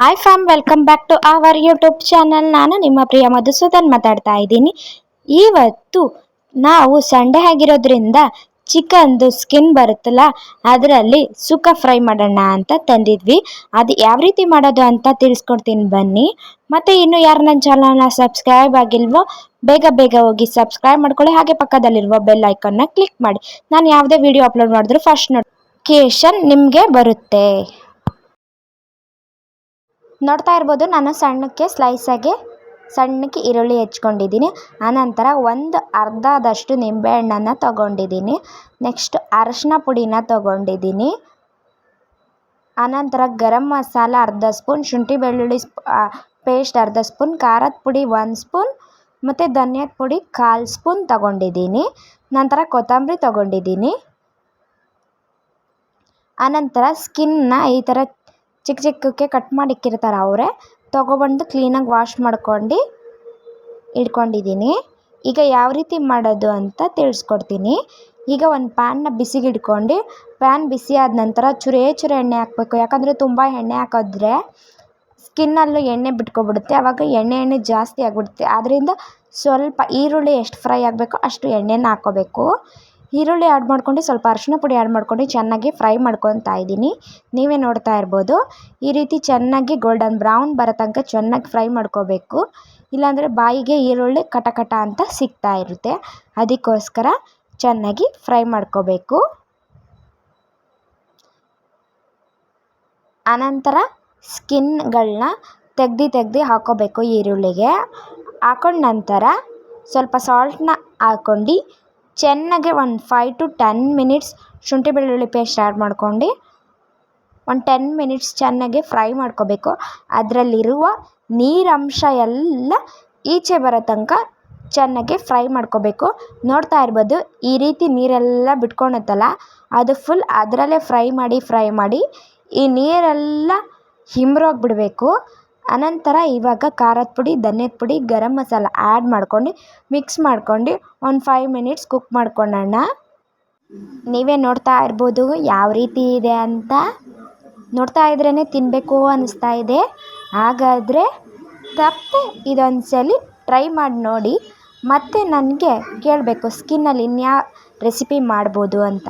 Hi fam welcome back to our YouTube channel ನಾನು ನಿಮ್ಮ ಪ್ರಿಯ ಮಧುಸೂದನ್ ಮಾತಾಡ್ತಾ ಇದ್ದೀನಿ. ಇವತ್ತು ನಾವು ಸಂಡೆ ಆಗಿರೋದ್ರಿಂದ ಚಿಕನ್ದು ಸ್ಕಿನ್ ಬರುತ್ತಲ್ಲ, ಅದರಲ್ಲಿ ಸುಕ್ಕ ಫ್ರೈ ಮಾಡೋಣ ಅಂತ ತಂದಿದ್ವಿ. ಅದು ಯಾವ ರೀತಿ ಮಾಡೋದು ಅಂತ ತಿಳಿಸ್ಕೊಡ್ತೀನಿ ಬನ್ನಿ. ಮತ್ತು ಇನ್ನು ಯಾರು ನನ್ನ ಚಾನಲ್ನ ಸಬ್ಸ್ಕ್ರೈಬ್ ಆಗಿಲ್ವೋ, ಬೇಗ ಬೇಗ ಹೋಗಿ ಸಬ್ಸ್ಕ್ರೈಬ್ ಮಾಡ್ಕೊಳ್ಳಿ. ಹಾಗೆ ಪಕ್ಕದಲ್ಲಿರುವ ಬೆಲ್ ಐಕನ್ನ ಕ್ಲಿಕ್ ಮಾಡಿ. ನಾನು ಯಾವುದೇ ವಿಡಿಯೋ ಅಪ್ಲೋಡ್ ಮಾಡಿದ್ರು ಫಸ್ಟ್ ನೋಟಿಫಿಕೇಶನ್ ನಿಮಗೆ ಬರುತ್ತೆ. ನೋಡ್ತಾ ಇರ್ಬೋದು, ನಾನು ಸಣ್ಣಕ್ಕೆ ಸ್ಲೈಸಾಗಿ ಸಣ್ಣಕ್ಕೆ ಈರುಳ್ಳಿ ಹೆಚ್ಕೊಂಡಿದ್ದೀನಿ. ಆನಂತರ ಒಂದು ಅರ್ಧದಷ್ಟು ನಿಂಬೆಹಣ್ಣನ್ನು ತೊಗೊಂಡಿದ್ದೀನಿ. ನೆಕ್ಸ್ಟ್ ಅರಶಿನ ಪುಡಿನ ತೊಗೊಂಡಿದ್ದೀನಿ. ಆನಂತರ ಗರಂ ಮಸಾಲ ಅರ್ಧ ಸ್ಪೂನ್, ಶುಂಠಿ ಬೆಳ್ಳುಳ್ಳಿ ಪೇಸ್ಟ್ ಅರ್ಧ ಸ್ಪೂನ್, ಖಾರದ ಪುಡಿ ಒಂದು ಸ್ಪೂನ್, ಮತ್ತು ಧನಿಯಾದ ಪುಡಿ ಕಾಲು ಸ್ಪೂನ್ ತೊಗೊಂಡಿದ್ದೀನಿ. ನಂತರ ಕೊತ್ತಂಬರಿ ತೊಗೊಂಡಿದ್ದೀನಿ. ಆನಂತರ ಸ್ಕಿನ್ನ ಈ ಥರ ಚಿಕ್ಕ ಚಿಕ್ಕಕ್ಕೆ ಕಟ್ ಮಾಡಿ ಇಕ್ಕಿರ್ತಾರೆ ಅವರೇ. ತೊಗೊಬಂದು ಕ್ಲೀನಾಗಿ ವಾಶ್ ಮಾಡ್ಕೊಂಡು ಇಟ್ಕೊಂಡಿದ್ದೀನಿ ಈಗ ಯಾವ ರೀತಿ ಮಾಡೋದು ಅಂತ ತಿಳಿಸ್ಕೊಡ್ತೀನಿ. ಈಗ ಒಂದು ಪ್ಯಾನ್ನ ಬಿಸಿಗೆ ಇಟ್ಕೊಂಡು ಪ್ಯಾನ್ ಬಿಸಿ ಆದ ನಂತರ ಚೂರೇ ಚುರೆ ಎಣ್ಣೆ ಹಾಕಬೇಕು. ಯಾಕಂದರೆ ತುಂಬ ಎಣ್ಣೆ ಹಾಕಿದ್ರೆ ಸ್ಕಿನ್ನಲ್ಲೂ ಎಣ್ಣೆ ಬಿಟ್ಕೊಬಿಡುತ್ತೆ. ಆವಾಗ ಎಣ್ಣೆ ಎಣ್ಣೆ ಜಾಸ್ತಿ ಆಗಿಬಿಡುತ್ತೆ. ಆದ್ದರಿಂದ ಸ್ವಲ್ಪ ಈರುಳ್ಳಿ ಎಷ್ಟು ಫ್ರೈ ಆಗಬೇಕೋ ಅಷ್ಟು ಎಣ್ಣೆನ ಹಾಕ್ಕೋಬೇಕು ಈರುಳ್ಳಿ ಆ್ಯಡ್ ಮಾಡ್ಕೊಂಡು ಸ್ವಲ್ಪ ಅರಶಿನ ಪುಡಿ ಆ್ಯಡ್ ಮಾಡ್ಕೊಂಡು ಚೆನ್ನಾಗಿ ಫ್ರೈ ಮಾಡ್ಕೊತಾ ಇದ್ದೀನಿ. ನೀವೇ ನೋಡ್ತಾ ಇರ್ಬೋದು. ಈ ರೀತಿ ಚೆನ್ನಾಗಿ ಗೋಲ್ಡನ್ ಬ್ರೌನ್ ಬರೋ ತನಕ ಚೆನ್ನಾಗಿ ಫ್ರೈ ಮಾಡ್ಕೋಬೇಕು. ಇಲ್ಲಾಂದರೆ ಬಾಯಿಗೆ ಈರುಳ್ಳಿ ಕಟ ಕಟ ಅಂತ ಸಿಗ್ತಾ ಇರುತ್ತೆ. ಅದಕ್ಕೋಸ್ಕರ ಚೆನ್ನಾಗಿ ಫ್ರೈ ಮಾಡ್ಕೋಬೇಕು. ಅನಂತರ ಸ್ಕಿನ್ಗಳನ್ನ ತೆಗ್ದು ತೆಗ್ದು ಹಾಕೋಬೇಕು ಈರುಳ್ಳಿಗೆ. ಹಾಕೊಂಡ ನಂತರ ಸ್ವಲ್ಪ ಸಾಲ್ಟನ್ನ ಹಾಕ್ಕೊಂಡು ಚೆನ್ನಾಗಿ ಒಂದು ಫೈವ್ ಟು ಟೆನ್ ಮಿನಿಟ್ಸ್ ಶುಂಠಿ ಬೆಳ್ಳುಳ್ಳಿ ಪೇಸ್ಟ್ ಆ್ಯಡ್ ಮಾಡ್ಕೊಂಡು ಒಂದು ಟೆನ್ ಮಿನಿಟ್ಸ್ ಚೆನ್ನಾಗಿ ಫ್ರೈ ಮಾಡ್ಕೋಬೇಕು. ಅದರಲ್ಲಿರುವ ನೀರಂಶ ಎಲ್ಲ ಈಚೆ ಬರೋ ತನಕ ಚೆನ್ನಾಗಿ ಫ್ರೈ ಮಾಡ್ಕೋಬೇಕು. ನೋಡ್ತಾ ಇರ್ಬೋದು, ಈ ರೀತಿ ನೀರೆಲ್ಲ ಬಿಟ್ಕೊಳತ್ತಲ್ಲ ಅದು ಫುಲ್ ಅದರಲ್ಲೇ ಫ್ರೈ ಮಾಡಿ ಫ್ರೈ ಮಾಡಿ, ಈ ನೀರೆಲ್ಲ ಹಿಂಬ್ರೋಗ್ಬಿಡಬೇಕು ಅನಂತರ ಇವಾಗ ಖಾರದ ಪುಡಿ, ಧನ್ಯದ ಪುಡಿ, ಗರಂ ಮಸಾಲ ಆ್ಯಡ್ ಮಾಡ್ಕೊಂಡು ಮಿಕ್ಸ್ ಮಾಡ್ಕೊಂಡು ಒಂದು ಫೈವ್ ಮಿನಿಟ್ಸ್ ಕುಕ್ ಮಾಡ್ಕೊಳ್ಳೋಣ. ನೀವೇ ನೋಡ್ತಾ ಇರ್ಬೋದು ಯಾವ ರೀತಿ ಇದೆ ಅಂತ. ನೋಡ್ತಾ ಇದ್ರೇ ತಿನ್ನಬೇಕು ಅನ್ನಿಸ್ತಾ ಇದೆ. ಹಾಗಾದರೆ ತಪ್ಪದೆ ಇದೊಂದು ಸಲ ಟ್ರೈ ಮಾಡಿ ನೋಡಿ. ಮತ್ತೆ ನನಗೆ ಕೇಳಬೇಕು ಸ್ಕಿನ್ನಲ್ಲಿ ಇನ್ಯಾವ ರೆಸಿಪಿ ಮಾಡ್ಬೋದು ಅಂತ.